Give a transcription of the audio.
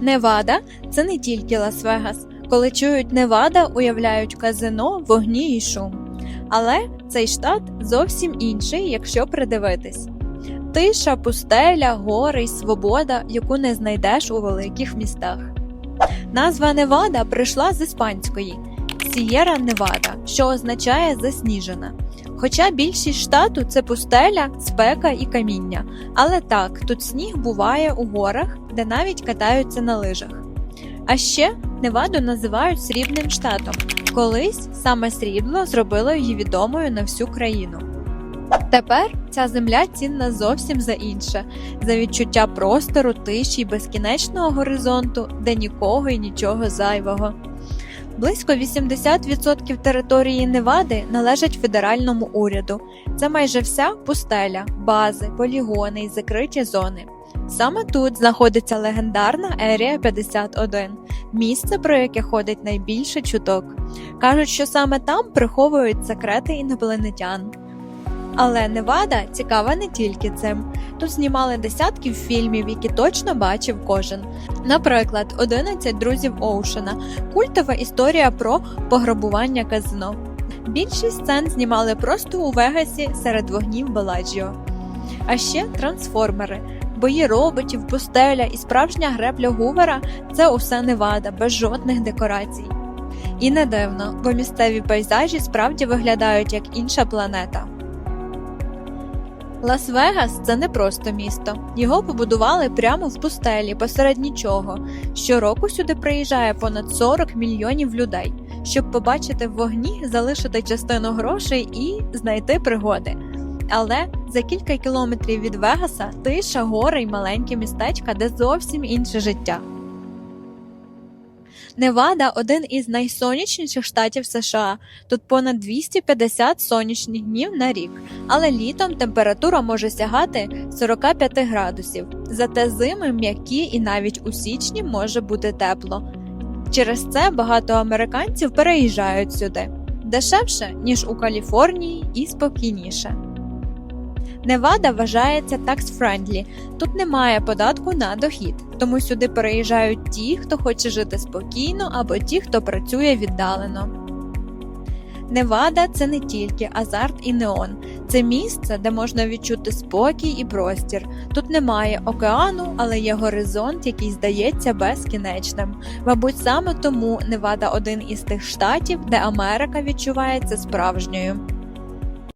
Невада це не тільки Лас-Вегас. Коли чують Невада, уявляють казино, вогні і шум. Але цей штат зовсім інший, якщо придивитись. Тиша, пустеля, гори й свобода, яку не знайдеш у великих містах. Назва Невада прийшла з іспанської Сієра Невада, що означає засніжена. Хоча більшість штату це пустеля, спека і каміння. Але так, тут сніг буває у горах, де навіть катаються на лижах. А ще Неваду називають срібним штатом. Колись саме срібло зробило її відомою на всю країну. Тепер ця земля цінна зовсім за інше, за відчуття простору, тиші й безкінечного горизонту, де нікого і нічого зайвого. Близько 80% території Невади належать федеральному уряду. Це майже вся пустеля, бази, полігони і закриті зони. Саме тут знаходиться легендарна Ерія 51, місце, про яке ходить найбільше чуток. Кажуть, що саме там приховують секрети інопланетян. Але Невада цікава не тільки цим. Тут знімали десятків фільмів, які точно бачив кожен. Наприклад, «11 друзів Оушена культова історія про пограбування казино. Більшість сцен знімали просто у Вегасі серед вогнів Беладжіо. А ще трансформери, бої роботів, пустеля і справжня гребля Гувера це усе Невада, без жодних декорацій. І не дивно, бо місцеві пейзажі справді виглядають як інша планета. Лас-Вегас це не просто місто. Його побудували прямо в пустелі посеред нічого. Щороку сюди приїжджає понад 40 мільйонів людей, щоб побачити вогні, залишити частину грошей і знайти пригоди. Але за кілька кілометрів від Вегаса тиша, гори й маленьке містечка, де зовсім інше життя. Невада один із найсонячніших штатів США. Тут понад 250 сонячних днів на рік, але літом температура може сягати 45 градусів. Зате зими м'які і навіть у січні може бути тепло. Через це багато американців переїжджають сюди дешевше, ніж у Каліфорнії, і спокійніше. Невада вважається tax-friendly. Тут немає податку на дохід, тому сюди переїжджають ті, хто хоче жити спокійно, або ті, хто працює віддалено. Невада це не тільки азарт і неон, це місце, де можна відчути спокій і простір. Тут немає океану, але є горизонт, який здається безкінечним. Мабуть, саме тому Невада один із тих штатів, де Америка відчувається справжньою.